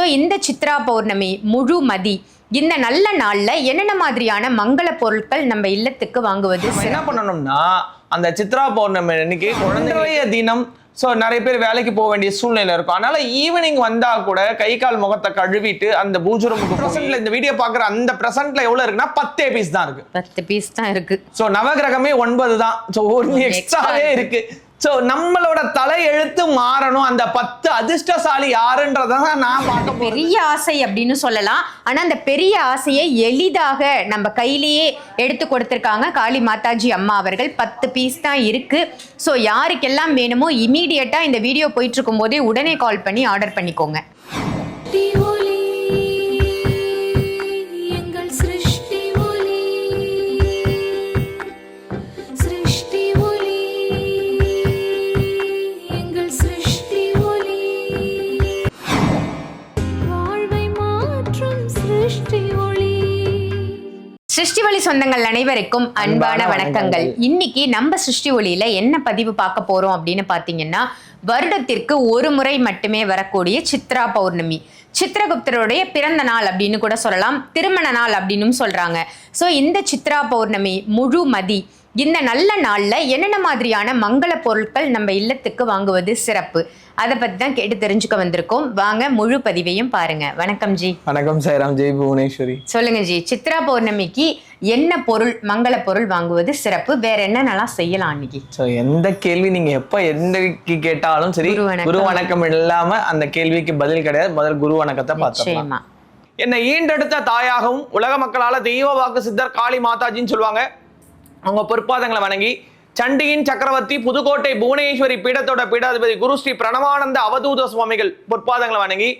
So இந்த சித்ரா பௌர்ணமி முழு மதி இந்த நல்ல நாள்ல என்னென்ன மாதிரியான மங்கள பொருட்கள் நம்ம இல்லத்துக்கு வாங்குவது என்ன பண்ணணும்னா அந்த சித்ரா பௌர்ணமி அன்னைக்கு குழந்தைய தினம். ஸோ நிறைய பேர் வேலைக்கு போக வேண்டிய சூழ்நிலை இருக்கும். அதனால ஈவினிங் வந்தா கூட கை கால் முகத்தை கழுவிட்டு அந்த பூஜை ரூமுக்கு ப்ரெசென்ட்ல இந்த வீடியோ பார்க்குற அந்த ப்ரெசென்ட்ல எவ்வளவு இருக்குன்னா பத்தே பீஸ் தான் இருக்கு. பத்து பீஸ் தான் இருக்கு. ஸோ நவகிரகமே ஒன்பது தான். ஸோ ஒன்று எக்ஸ்ட்ராவே இருக்கு. ஸோ நம்மளோட தலை எழுத்து மாறணும். அந்த பத்து அதிர்ஷ்டசாலி யாருன்றதை தான் நான் பார்க்க பெரிய ஆசை அப்படின்னு சொல்லலாம். ஆனா அந்த பெரிய ஆசையை எளிதாக நம்ம கையிலேயே எடுத்து கொடுத்துருக்காங்க காளி மாதாஜி அம்மா அவர்கள். பத்து பீஸ் தான் இருக்கு. ஸோ யாருக்கெல்லாம் வேணுமோ இமீடியட்டா இந்த வீடியோ போயிட்டு இருக்கும் போதே உடனே கால் பண்ணி ஆர்டர் பண்ணிக்கோங்க. சொந்தங்கள் அனைவருக்கும் அன்பான வணக்கங்கள். இன்னைக்கு நம்ம சிருஷ்டி ஒளியில என்ன பதிவு பார்க்க போறோம் அப்படின்னு பாத்தீங்கன்னா வருடத்திற்கு ஒரு முறை மட்டுமே வரக்கூடிய சித்ரா பௌர்ணமி. சித்திரகுப்தருடைய பிறந்த நாள் அப்படின்னு கூட சொல்லலாம் திருமண நாள் அப்படின்னும் சொல்றாங்க. ஸோ இந்த சித்ரா பௌர்ணமி முழு மதி இந்த நல்ல நாள்ல என்னென்ன மாதிரியான மங்கள பொருட்கள் நம்ம இல்லத்துக்கு வாங்குவது சிறப்பு? அதை பத்தி தான் கேட்டு தெரிஞ்சுக்க வந்திருக்கோம். வாங்க முழு பதிவையும் பாருங்க. வணக்கம் ஜி. வணக்கம் சாய்ராம் ஜெய் புவனேஸ்வரி. சொல்லுங்க ஜி. சித்ரா பௌர்ணமிக்கு என்ன பொருள் மங்கள பொருள் வாங்குவது சிறப்பு? வேற என்னென்னலாம் செய்யலாம் அன்னைக்கு ஸோ எந்த கேள்வி நீங்க எப்ப எந்தக்கு கேட்டாலும் சரி குரு வணக்கம். இல்லாம அந்த கேள்விக்கு பதில் கிடையாது. முதல் குரு வணக்கத்தை நிச்சயமா. என்னை ஈண்டெடுத்த தாயாகவும் உலக மக்களால தெய்வ வாக்கு சித்தர் காளி மாதாஜின்னு சொல்லுவாங்க. அவங்க பொற்பாதங்களை வணங்கி சண்டியின் சக்கரவர்த்தி புதுக்கோட்டை புவனேஸ்வரி பீடத்தோட பீடாதிபதி குரு ஸ்ரீ பிரணவானந்த அவதூத சுவாமிகள் பொற்பாதங்களை வணங்கி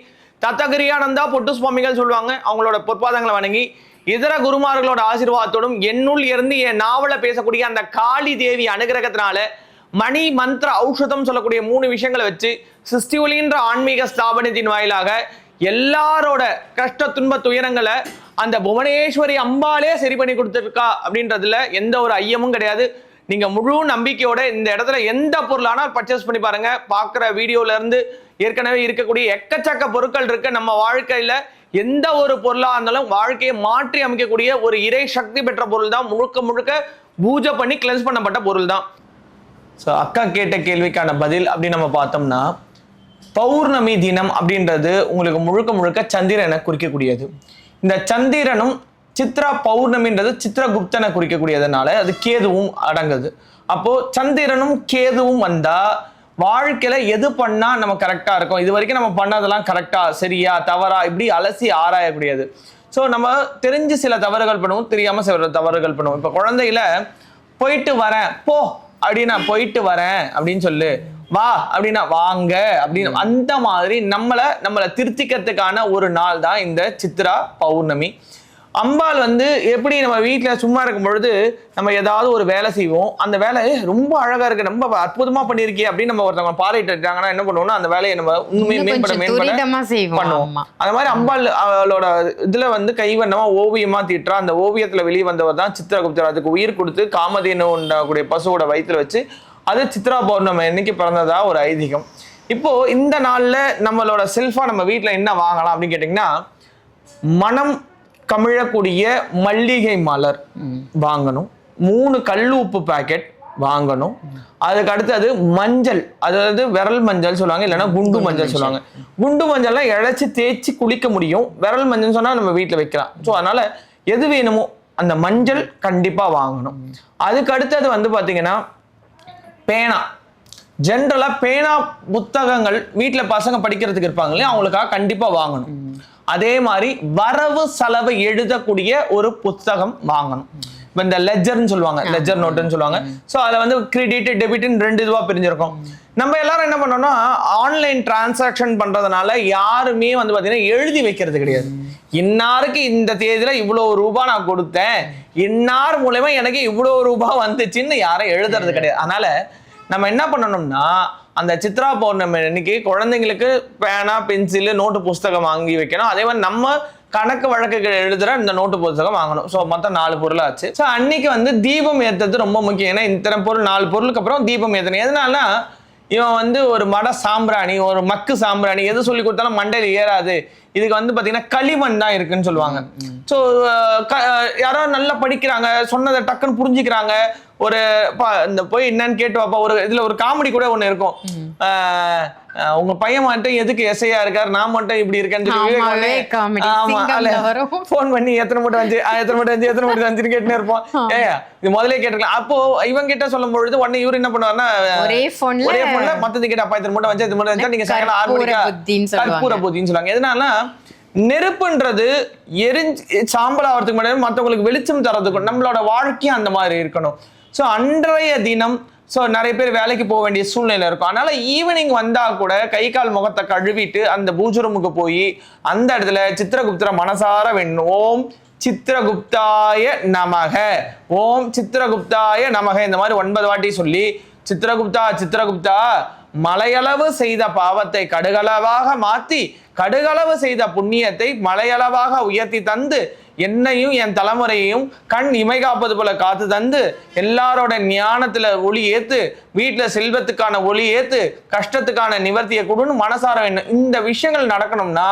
தத்தகிரியானந்தா பொட்டு சுவாமிகள் சொல்லுவாங்க அவங்களோட பொற்பாதங்களை வணங்கி இதர குருமார்களோட ஆசீர்வாதத்தோடும் என்னுள் இருந்து என் நாவல பேசக்கூடிய அந்த காளி தேவி அனுகிரகத்தினால மணி மந்திர ஔஷதம் சொல்லக்கூடிய மூணு விஷயங்களை வச்சு சிருஷ்டி ஒளின்ற ஆன்மீக ஸ்தாபனத்தின் வாயிலாக எல்லாரோட கஷ்ட துன்ப துயரங்களை அந்த புவனேஸ்வரி அம்பாலே சரி பண்ணி கொடுத்துருக்கா அப்படின்றதுல எந்த ஒரு ஐயமும் கிடையாது. நீங்க முழு நம்பிக்கையோட இந்த இடத்துல எந்த பொருளானால் பர்ச்சேஸ் பண்ணி பாருங்க. பார்க்குற வீடியோல இருந்து ஏற்கனவே இருக்கக்கூடிய எக்கச்சக்க பொருட்கள் இருக்கு நம்ம வாழ்க்கையில எந்த ஒரு பொருளா இருந்தாலும் வாழ்க்கையை மாற்றி அமைக்கக்கூடிய ஒரு இறை சக்தி பெற்ற பொருள் தான் முழுக்க முழுக்க பூஜை பண்ணி கிளென்ஸ் பண்ணப்பட்ட பொருள் தான் ஸோ அக்கா கேட்ட கேள்விக்கான பதில் அப்படின்னு நம்ம பார்த்தோம்னா பௌர்ணமி தினம் அப்படின்றது உங்களுக்கு முழுக்க முழுக்க சந்திரனை குறிக்கக்கூடியது. இந்த சந்திரனும் சித்ரா பௌர்ணமின்றது சித்திரகுப்தனை குறிக்கக்கூடியதுனால அது கேதுவும் அடங்குது. அப்போ சந்திரனும் கேதுவும் வந்தா வாழ்க்கையில எது பண்ணா நம்ம கரெக்டா இருக்கும். இது வரைக்கும் நம்ம பண்ணதெல்லாம் கரெக்டா சரியா தவறா இப்படி அலசி ஆராயக்கூடியது. ஸோ நம்ம தெரிஞ்சு சில தவறுகள் பண்ணுவோம் தெரியாம சில தவறுகள் பண்ணுவோம். இப்போ குழந்தையில போயிட்டு வரேன் போ அப்படின்னா போயிட்டு வரேன் அப்படின்னு சொல்லு. வா அப்படின்னா வாங்க அப்படின்னு அந்த மாதிரி நம்மளை நம்மளை திருத்திக்கிறதுக்கான ஒரு நாள் தான் இந்த சித்ரா பௌர்ணமி. அம்பாள் வந்து எப்படி நம்ம வீட்டில் சும்மா இருக்கும் பொழுது நம்ம ஏதாவது ஒரு வேலை செய்வோம். அந்த வேலை "ஏய், ரொம்ப அழகா இருக்கு. ரொம்ப அற்புதமா பண்ணியிருக்கே அப்படின்னு நம்ம ஒருத்தவங்க பாராட்டு இருக்காங்கன்னா என்ன பண்ணுவோம்னா அந்த வேலையை நம்ம உண்மை இன்னும் மேம்பட மேம்பட பண்ணுவோம். அந்த மாதிரி அம்பாள் அவளோட இதுல வந்து கைவண்ணமா ஓவியமா தீட்டுறா. அந்த ஓவியத்துல வெளியே வந்தவர் தான் சித்திரகுப்தர் அதுக்கு உயிர் கொடுத்து காமதேனு உண்டாகக்கூடிய பசுவோட வயித்துல வச்சு அது சித்ரா பௌர்ணமி அன்னைக்கு பிறந்ததா ஒரு ஐதீகம். இப்போ இந்த நாள்ல நம்மளோட செல்ஃபா நம்ம வீட்ல என்ன வாங்கலாம் அப்படின்னு கேட்டிங்கன்னா மனம் கமிழக்கூடிய மல்லிகை மலர் வாங்கணும். மூணு கல் உப்பு பாக்கெட் வாங்கணும். அதுக்கு அடுத்தது மஞ்சள். அதாவது விரல் மஞ்சள் சொல்லுவாங்க இல்லைன்னா குண்டு மஞ்சள் சொல்லுவாங்க. குண்டு மஞ்சள்லாம் இழைச்சி தேய்ச்சி குளிக்க முடியும். விரல் மஞ்சள் சொன்னா நம்ம வீட்டில் வைக்கலாம். ஸோ அதனால எது வேணுமோ அந்த மஞ்சள் கண்டிப்பா வாங்கணும். அதுக்கு அடுத்தது வந்து பாத்தீங்கன்னா பேனா. ஜென்ரலா பேனா புத்தகங்கள் வீட்ல பசங்க படிக்கிறதுக்கு இருப்பாங்க இல்லையா? அவங்களுக்காக கண்டிப்பா வாங்கணும். அதே மாதிரி வரவு செலவு எழுதக்கூடிய ஒரு புத்தகம் வாங்கணும். இப்போ இந்த லெஜர்னு சொல்லுவாங்க லெஜர் நோட்டுன்னு சொல்லுவாங்க. ஸோ அதில் வந்து கிரெடிட் டெபிட்னு ரெண்டு இதுவாக பிரிஞ்சிருக்கும். நம்ம எல்லாரும் என்ன பண்ணோம்னா ஆன்லைன் டிரான்சாக்ஷன் பண்றதுனால யாருமே வந்து பார்த்தீங்கன்னா எழுதி வைக்கிறது கிடையாது. இன்னாருக்கு இந்த தேதியில இவ்வளோ ரூபாய் நான் கொடுத்தேன்? இன்னார் மூலயமா எனக்கு இவ்வளோ ரூபாய் வந்துச்சுன்னு யாரும் எழுதுறது கிடையாது. அதனால நம்ம என்ன பண்ணணும்னா அந்த சித்ரா பௌர்ணமி அன்னைக்கு குழந்தைங்களுக்கு பேனா பென்சில் நோட்டு புஸ்தகம் வாங்கி வைக்கணும். அதே மாதிரி நம்ம கணக்கு வழக்குகள் எழுதுற இந்த நோட்டு புத்தகம் வாங்கணும். ஸோ மொத்தம் நாலு பொருள் ஆச்சு. ஸோ அன்னைக்கு வந்து தீபம் ஏற்றுறது ரொம்ப முக்கியம். ஏன்னா இத்தனை பொருள் நாலு பொருளுக்கு அப்புறம் தீபம் ஏற்றணும் எதனாலனா இவன் வந்து ஒரு மட சாம்பிராணி ஒரு மக்கு சாம்பிராணி எது சொல்லி கொடுத்தாலும் மண்டையில ஏறாது. இதுக்கு வந்து பாத்தீங்கன்னா களிமண் தான் இருக்குன்னு சொல்லுவாங்க. ஸோ யாரோ நல்லா படிக்கிறாங்க சொன்னதை டக்குன்னு புரிஞ்சுக்கிறாங்க. ஒரு பா இந்த போய் என்னன்னு கேட்டு வாப்பா. ஒரு இதுல ஒரு காமெடி கூட ஒண்ணு இருக்கும். உங்க பையன் மட்டும் எதுக்கு எஸ்ஐயா இருக்காரு? நான் மட்டும் இப்படி இருக்கேன்னு சொல்லி ஆமா. ஃபோன் பண்ணி எத்தனை மூட்டை வந்து எத்தனை மூட்டை வந்து எத்தனை மூட்டை வந்துன்னு கேட்டுனே இருப்போம். ஏயா இது முதல்ல கேட்டுக்கலாம் அப்போ இவன் கிட்ட சொல்லும் பொழுது உடனே இவரு என்ன பண்ணுவாருன்னா ஒரே phoneல- ஒரே போன்ல மத்தது கிட்ட அப்பா இத்தனை மூட்டை வந்து இத்தனை மூட்டை வந்தா நீங்க சாயங்காலம் ஆறு மணிக்கா. கற்பூர புத்தின்னு சொல்லுவாங்க. எதனால நெருப்புன்றது எரிஞ்சு சாம்பல் ஆகிறதுக்கு முன்னாடி மற்றவங்களுக்கு வெளிச்சம் தரதுக்கு நம்மளோட வாழ்க்கையும் அந்த மாதிரி இருக்கணும். ஸோ அன்றைய தினம் ஸோ நிறைய பேர் வேலைக்கு போக வேண்டிய சூழ்நிலை இருக்கும். அதனால் ஈவினிங் வந்தால் கூட கை கால் முகத்தை கழுவிட்டு அந்த பூஜை ரூமுக்கு போய் அந்த இடத்துல சித்திரகுப்தரை மனசார வேணும். ஓம் சித்திரகுப்தாய நமக. ஓம் சித்திரகுப்தாய நமக. இந்த மாதிரி ஒன்பது வாட்டி சொல்லி சித்திரகுப்தா சித்திரகுப்தா மலையளவு செய்த பாவத்தை கடுகளவாக மாற்றி கடுகளவு செய்த புண்ணியத்தை மலையளவாக உயர்த்தி தந்து என்னையும் என் தலைமுறையையும் கண் இமை காப்பது போல காத்து தந்து எல்லாரோட ஞானத்துல ஒளி ஏத்து வீட்டுல செல்வத்துக்கான ஒளி ஏத்து கஷ்டத்துக்கான நிவர்த்தியை கொடுன்னு மனசார வேண்டும் இந்த விஷயங்கள் நடக்கணும்னா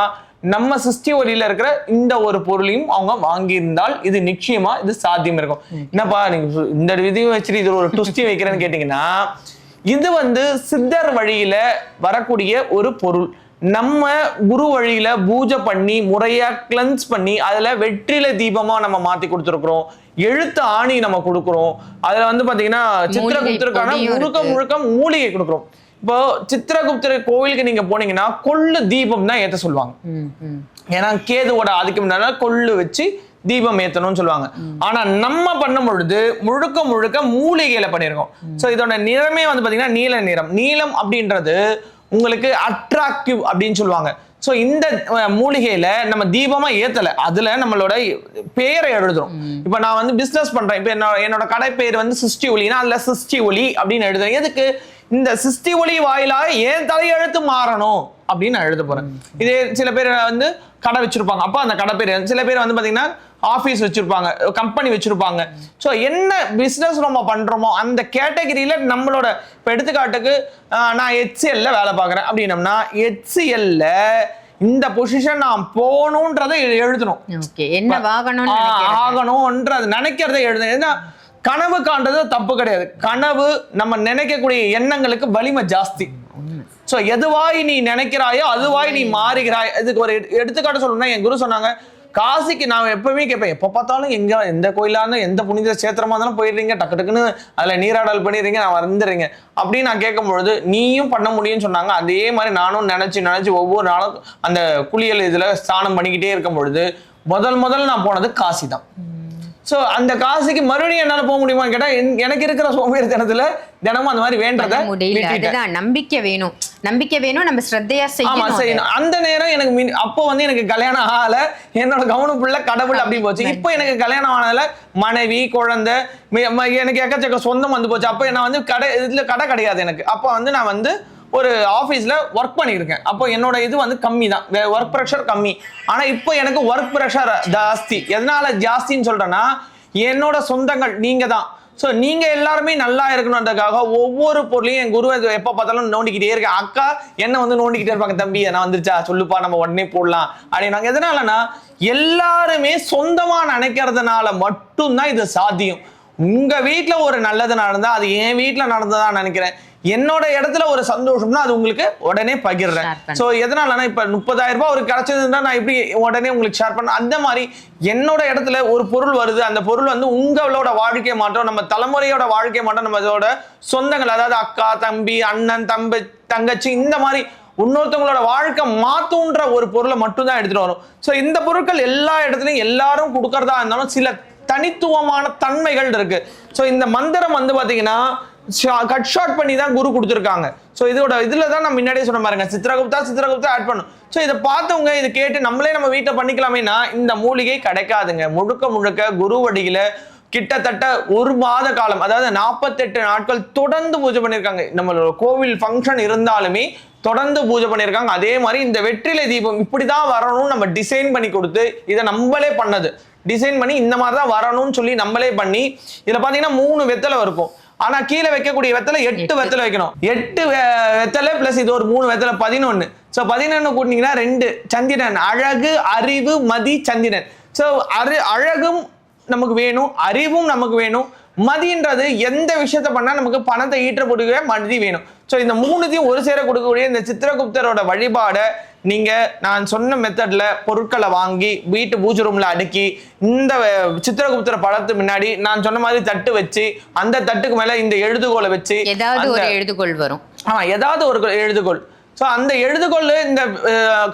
நம்ம சிருஷ்டி ஒளியில இருக்கிற இந்த ஒரு பொருளையும் அவங்க வாங்கியிருந்தால் இது நிச்சயமா இது சாத்தியம் இருக்கும். என்னப்பா நீங்க இந்த விதியும் வச்சுட்டு இது ஒரு டுஸ்டி வைக்கிறேன்னு கேட்டீங்கன்னா இது வந்து சித்தர் வழியில வரக்கூடிய ஒரு பொருள். நம்ம குரு வழியில பூஜை பண்ணி முறையா கிளன்ஸ் பண்ணி அதுல வெற்றில தீபமா நம்ம மாத்தி கொடுத்துருக்குறோம். எழுத்து ஆணி நம்ம கொடுக்குறோம். அதுல வந்து பாத்தீங்கன்னா சித்திரகுப்தருக்கான முழுக்க. முழுக்க மூலிகை கொடுக்குறோம். இப்போ சித்திரகுப்தர் கோவிலுக்கு நீங்க போனீங்கன்னா கொள்ளு தீபம் தான் ஏத்த சொல்லுவாங்க. ஏன்னா கேதுவோட ஆதிக்கம் கொள்ளு வச்சு தீபம் ஏத்தணும்னு சொல்லுவாங்க. ஆனா நம்ம பண்ணும் பொழுது முழுக்க முழுக்க மூலிகையில பண்ணியிருக்கோம். சோ இதோட நிறமே வந்து பாத்தீங்கன்னா நீல நிறம். நீலம் அப்படின்றது உங்களுக்கு அட்ராக்டிவ் அப்படின்னு சொல்லுவாங்க. சோ இந்த மூலிகையில நம்ம தீபமா ஏத்தல. அதுல நம்மளோட பேரை எழுதுறோம். இப்ப நான் வந்து பிசினஸ் பண்றேன். இப்ப என்னோட என்னோட கடை பேர் வந்து சிஸ்டி ஒலினா அதுல சிருஷ்டி ஒலி அப்படின்னு எழுதுறேன். எதுக்கு? இந்த சிஸ்டி ஒலி வாயிலாக ஏன் தலையெழுத்து மாறணும் அப்படின்னு நான் எழுத போறேன். இதே சில பேர் வந்து கடை வச்சிருப்பாங்க. அப்ப அந்த கடை பேர். சில பேர் வந்து பாத்தீங்கன்னா ஆபீஸ் வச்சிருப்பாங்க. கம்பெனி வச்சிருப்பாங்க. ஸோ என்ன பிசினஸ் நம்ம பண்றோமோ அந்த கேட்டகரியில நம்மளோட இப்போ எடுத்துக்காட்டுக்கு நான் ஹெச்சிஎல்ல வேலை பார்க்குறேன். அப்படின்னம்னா ஹெச்சிஎல்ல இந்த பொசிஷன் நான் போகணுன்றதை எழு- எழுதணும். என்ன வாகனம்னு ஆ, நினைக்கிறேன் ஆகணும்ன்றது நினைக்கிறதை எழுதுங்க. ஏன்னா கனவு காண்றது தப்பு கிடையாது. கனவு நம்ம நினைக்கக்கூடிய எண்ணங்களுக்கு வலிமை ஜாஸ்தி. சோ எதுவாய் நீ நினைக்கிறாயோ அதுவாய் நீ மாறுகிறாய். இதுக்கு ஒரு எடு- எடுத்துக்காட்டு சொல்லணும்னா என் குரு சொன்னாங்க காசிக்கு நான் எப்பவுமே கேட்பேன் எப்போ பார்த்தாலும் எங்க எந்த கோயிலா இருந்தாலும் எந்த புனித சேத்திரமா இருந்தாலும் போயிடுறீங்க டக்கு டக்குன்னு அதுல நீராடல் பண்ணிடுறீங்க நான் வந்துடுறீங்க. அப்படின்னு நான் கேட்கும் பொழுது நீயும் பண்ண முடியும்னு சொன்னாங்க. அதே மாதிரி நானும் நினைச்சு நினைச்சு ஒவ்வொரு நாளும் அந்த குளியல் இதுல ஸ்நானம் பண்ணிக்கிட்டே இருக்கும் பொழுது முதல் முதல் நான் போனது காசி தான். சோ அந்த காசிக்கு மறுபடியும் என்னால போக முடியுமான்னு கேட்டா என்- எனக்கு இருக்கிற சோம்பேறித்தனத்துல தினமும் அந்த மாதிரி வேண்டத நம்பிக்கை வேணும். நம்பிக்கை வேணும் நம்ம ஸ்ரத்தையா ஆமா செய்யணும். சரி. அந்த நேரம் எனக்கு அப்போ வந்து எனக்கு கல்யாணம் ஆகல. என்னோட கவனம் ஃபுல்லா கடவுள் அப்படி போச்சு. இப்போ எனக்கு கல்யாணம் ஆனதுல மனைவி குழந்தை எனக்கு எக்கச்சக்க சொந்தம் வந்து போச்சு. அப்போ நான் வந்து கடை இதுல கடை கிடையாது எனக்கு. அப்போ வந்து நான் வந்து ஒரு ஆஃபீஸில் ஒர்க் பண்ணியிருக்கேன். அப்போ என்னோட இது வந்து கம்மி தான். ஒர்க் ப்ரெஷர் கம்மி. ஆனால் இப்போ எனக்கு ஒர்க் ப்ரெஷர் ஜாஸ்தி. எதனால ஜாஸ்தின்னு சொல்றேன்னா என்னோட சொந்தங்கள் நீங்க தான் ஸோ நீங்கள் எல்லாருமே நல்லா இருக்கணுன்றதுக்காக ஒவ்வொரு பொருளையும் என் குரு எப்போ பார்த்தாலும் நோண்டிக்கிட்டே இருக்கேன். அக்கா என்ன வந்து நோண்டிக்கிட்டே இருப்பாங்க தம்பி? என்ன வந்துருச்சா? சொல்லுப்பா நம்ம உடனே போடலாம் அப்படின்னாங்க எதனாலனா எல்லாருமே சொந்தமாக நினைக்கிறதுனால மட்டும்தான் இது சாத்தியம். உங்க வீட்ல ஒரு நல்லது நடந்தா அது என் வீட்ல நடந்ததா நினைக்கிறேன். என்னோட இடத்துல ஒரு சந்தோஷம்னா அது உங்களுக்கு உடனே பகிர்றேன். ஸோ எதனாலனா இப்ப முப்பதாயிரம் ரூபாய் ஒரு கிடைச்சதுன்னா நான் எப்படி உடனே உங்களுக்கு ஷேர் பண்ண அந்த மாதிரி என்னோட இடத்துல ஒரு பொருள் வருது. அந்த பொருள் வந்து உங்களோட வாழ்க்கை மாற்றம் நம்ம தலைமுறையோட வாழ்க்கை மாற்றம் நம்ம இதோட சொந்தங்கள் அதாவது அக்கா தம்பி அண்ணன் தம்பி தங்கச்சி இந்த மாதிரி இன்னொருத்தவங்களோட வாழ்க்கை மாத்துன்ற ஒரு பொருளை மட்டும்தான் எடுத்துட்டு வரும் ஸோ இந்த பொருட்கள் எல்லா இடத்துலையும் எல்லாரும் கொடுக்கறதா இருந்தாலும் சில தனித்துவமான தன்மைகள் இருக்கு. ஸோ இந்த மந்திரம் வந்து பார்த்தீங்கன்னா கட் ஷார்ட் பண்ணி தான் குரு கொடுத்துருக்காங்க. ஸோ இதோட இதில் தான் நான் முன்னாடியே சொன்ன பாருங்க. சித்திரகுப்தா சித்திரகுப்தா ஆட் பண்ணும். ஸோ இதை பார்த்தவங்க இதை கேட்டு நம்மளே நம்ம வீட்டில் பண்ணிக்கலாமேனா இந்த மூலிகை கிடைக்காதுங்க. முழுக்க முழுக்க குரு வடியில் கிட்டத்தட்ட ஒரு மாத காலம் அதாவது நாற்பத்தெட்டு நாட்கள் தொடர்ந்து பூஜை பண்ணியிருக்காங்க நம்மளோட கோவில் ஃபங்க்ஷன் இருந்தாலுமே தொடர்ந்து பூஜை பண்ணியிருக்காங்க அதே மாதிரி இந்த வெற்றிலை தீபம் இப்படி தான் வரணும்னு நம்ம டிசைன் பண்ணி கொடுத்து இதை நம்மளே பண்ணது. டிசைன் பண்ணி இந்த மாதிரி தான் வரணும்னு சொல்லி நம்மளே பண்ணி இதில் பார்த்தீங்கன்னா மூணு வெத்தலை இருக்கும் ஆனா கீழே வைக்கக்கூடிய வெத்தலை எட்டு. வெத்தலை வைக்கணும். எட்டு வெத்தலை பிளஸ் இது ஒரு மூணு வெத்தலை பதினொன்னு. ஸோ பதினொன்னு கூட்டினீங்கன்னா ரெண்டு. சந்திரன். அழகு அறிவு மதி சந்திரன். ஸோ அரு அழகும் நமக்கு வேணும் அறிவும் நமக்கு வேணும். மதின்றது எந்த விஷயத்த பண்ணா நமக்கு பணத்தை ஈற்றக்கூடிய மதி வேணும். ஸோ இந்த மூணுத்தையும் ஒரு சேர கொடுக்கக்கூடிய இந்த சித்திரகுப்தரோட வழிபாடை நீங்க நான் சொன்ன மெத்தட்ல பொருட்களை வாங்கி வீட்டு பூஜை ரூம்ல அடுக்கி இந்த சித்திரகுப்தர படத்து முன்னாடி நான் சொன்ன மாதிரி தட்டு வச்சு அந்த தட்டுக்கு மேல இந்த எழுதுகோலை வச்சு ஏதாவது ஒரு எழுதுகோள் வரும். ஆமா ஏதாவது ஒரு எழுதுகோள். ஸோ அந்த எழுதுகோல் இந்த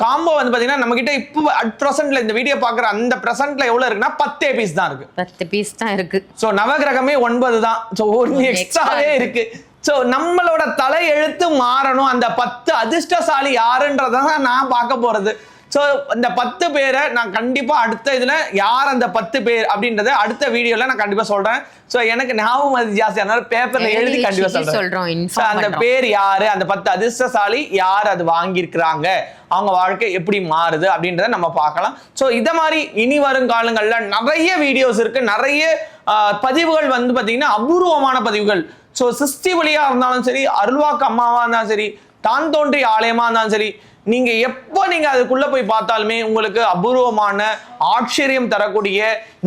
காம்போ வந்து பாத்தீங்கன்னா நம்ம கிட்ட இப்போ அட் ப்ரெசென்ட்ல இந்த வீடியோ பார்க்குற அந்த ப்ரெசென்ட்ல எவ்வளவு இருக்குன்னா பத்து பீஸ் தான் இருக்கு. பத்து பீஸ் தான் இருக்கு. ஸோ நவகிரகமே ஒன்பது தான். ஸோ ஒன்று ஒண்ணு எக்ஸ்ட்ராவே இருக்கு. ஸோ நம்மளோட தலை எழுத்து மாறணும். அந்த பத்து அதிர்ஷ்டசாலி யாருன்றதை தான் நான் பார்க்க போறது. ஸோ இந்த பத்து பேரை நான் கண்டிப்பா அடுத்த இதுல யார் அந்த பத்து பேர் அப்படின்றத அடுத்த வீடியோல நான் கண்டிப்பா சொல்றேன். ஸோ எனக்கு ஞாபகம் அது ஜாஸ்தி. அதனால பேப்பர்ல எழுதி எழுதி கண்டிப்பா வச்சுட்டு சொல்றேன். சொல்றோம், inform So, அந்த. பேர் யாரு? அந்த பத்து அதிர்ஷ்டசாலி யார் அது வாங்கியிருக்கிறாங்க? அவங்க வாழ்க்கை எப்படி மாறுது அப்படின்றத நம்ம பார்க்கலாம். ஸோ இத மாதிரி இனி வரும் காலங்கள்ல நிறைய வீடியோஸ் இருக்கு. நிறைய பதிவுகள் வந்து பாத்தீங்கன்னா அபூர்வமான பதிவுகள். ஸோ சிஸ்டி வழியா இருந்தாலும் சரி அருள்வாக்கு அம்மாவா இருந்தாலும் சரி தான் தோன்றி ஆலயமா இருந்தாலும் சரி நீங்க எப்போ நீங்க அதுக்குள்ள போய் பார்த்தாலுமே உங்களுக்கு அபூர்வமான ஆச்சரியம் தரக்கூடிய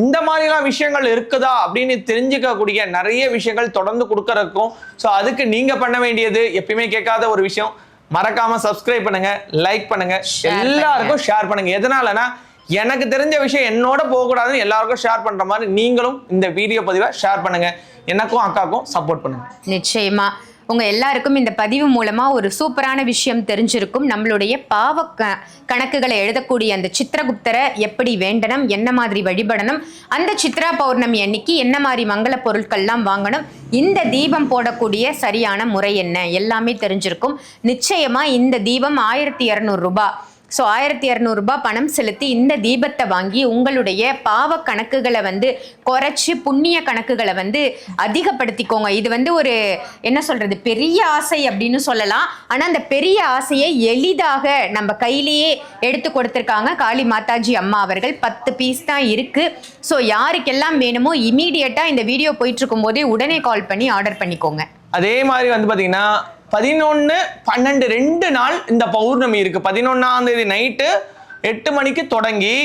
இந்த மாதிரிலாம் விஷயங்கள் இருக்குதா அப்படின்னு தெரிஞ்சுக்கக்கூடிய நிறைய விஷயங்கள் தொடர்ந்து கொடுக்கறதுக்கும் ஸோ அதுக்கு நீங்க பண்ண வேண்டியது எப்பயுமே கேட்காத ஒரு விஷயம். மறக்காம சப்ஸ்கிரைப் பண்ணுங்க லைக் பண்ணுங்க எல்லாருக்கும் ஷேர் பண்ணுங்க. எதனாலனா எனக்கு தெரிஞ்ச விஷயம் என்னோட போகக்கூடாதுன்னு எல்லாருக்கும் ஷேர் பண்ற மாதிரி நீங்களும் இந்த வீடியோ பதிவை ஷேர் பண்ணுங்க. எனக்கும் அக்காக்கும் சப்போர்ட் பண்ணுங்க. நிச்சயமா. உங்கள் எல்லாருக்கும் இந்த பதிவு மூலமாக ஒரு சூப்பரான விஷயம் தெரிஞ்சிருக்கும். நம்மளுடைய பாவ க- கணக்குகளை எழுதக்கூடிய அந்த சித்திரகுப்தரை எப்படி வேண்டணும் என்ன மாதிரி வழிபடணும் அந்த சித்ரா பௌர்ணமி அன்னைக்கு என்ன மாதிரி மங்கள பொருட்கள்லாம் வாங்கணும் இந்த தீபம் போடக்கூடிய சரியான முறை என்ன? எல்லாமே தெரிஞ்சிருக்கும். நிச்சயமாக இந்த தீபம் ஆயிரத்தி இரநூறுபா ஸோ ஆயிரத்தி இரநூறுபா பணம் செலுத்தி இந்த தீபத்தை வாங்கி உங்களுடைய பாவ கணக்குகளை வந்து குறைச்சி புண்ணிய கணக்குகளை வந்து அதிகப்படுத்திக்கோங்க. இது வந்து ஒரு என்ன சொல்கிறது பெரிய ஆசை அப்படின்னு சொல்லலாம். ஆனால் அந்த பெரிய ஆசையை எளிதாக நம்ம கையிலேயே எடுத்து கொடுத்துருக்காங்க காளி மாதாஜி அம்மா அவர்கள். பத்து பீஸ் தான் இருக்குது ஸோ யாருக்கெல்லாம் வேணுமோ இமீடியட்டாக இந்த வீடியோ போயிட்டுருக்கும் போதே உடனே கால் பண்ணி ஆர்டர் பண்ணிக்கோங்க. அதே மாதிரி வந்து பார்த்தீங்கன்னா பதினொன்னு பன்னெண்டு ரெண்டு நாள் இந்த பௌர்ணமி இருக்கு. பதினொன்னாம் தேதி நைட்டு எட்டு மணிக்கு தொடங்கி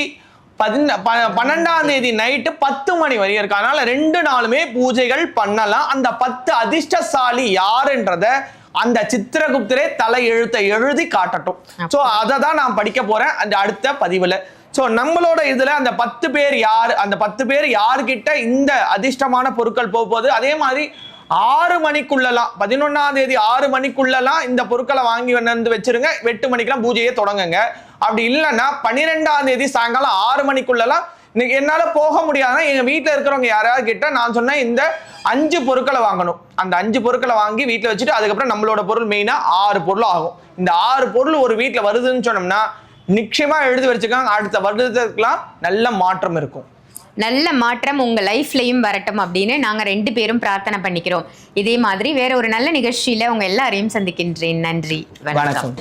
பதின பன்னெண்டாம் தேதி நைட்டு பத்து மணி வரையும் இருக்கு. அதனால ரெண்டு நாளுமே பூஜைகள் பண்ணலாம். அந்த பத்து அதிர்ஷ்டசாலி யாருன்றத அந்த சித்திரகுப்தரே தலை எழுத்தை எழுதி காட்டட்டும். ஸோ அதை தான் நான் படிக்க போறேன். அந்த அடுத்த பதிவுல. ஸோ நம்மளோட இதுல அந்த பத்து பேர் யார் அந்த பத்து பேர் யார்கிட்ட இந்த அதிர்ஷ்டமான பொருட்கள் போக போகுது? அதே மாதிரி ஆறு மணிக்குள்ளலாம். பதினொன்னாம் தேதி ஆறு மணிக்குள்ளலாம் இந்த பொருட்களை வாங்கி வந்து வச்சிருங்க. எட்டு மணிக்கெல்லாம் பூஜையை தொடங்குங்க. அப்படி இல்லைன்னா பன்னிரெண்டாம் தேதி சாயங்காலம் ஆறு மணிக்குள்ளலாம். இன்னைக்கு என்னால போக முடியாதுன்னா எங்க வீட்டில் இருக்கிறவங்க யாராவது கிட்ட நான் சொன்னேன் இந்த அஞ்சு பொருட்களை வாங்கணும். அந்த அஞ்சு பொருட்களை வாங்கி வீட்டில் வச்சுட்டு அதுக்கப்புறம் நம்மளோட பொருள் மெயினாக ஆறு பொருள் ஆகும். இந்த ஆறு பொருள் ஒரு வீட்டில் வருதுன்னு சொன்னோம்னா நிச்சயமா எழுதி வச்சுக்காங்க. அடுத்த வருடத்துக்கெல்லாம் நல்ல மாற்றம் இருக்கும். நல்ல மாற்றம் உங்கள் லைஃப்லையும் வரட்டும் அப்படின்னு நாங்கள் ரெண்டு பேரும் பிரார்த்தனை பண்ணிக்கிறோம். இதே மாதிரி வேற ஒரு நல்ல நிகழ்ச்சியில் உங்கள் எல்லாரையும் சந்திக்கின்றேன். நன்றி. வணக்கம்.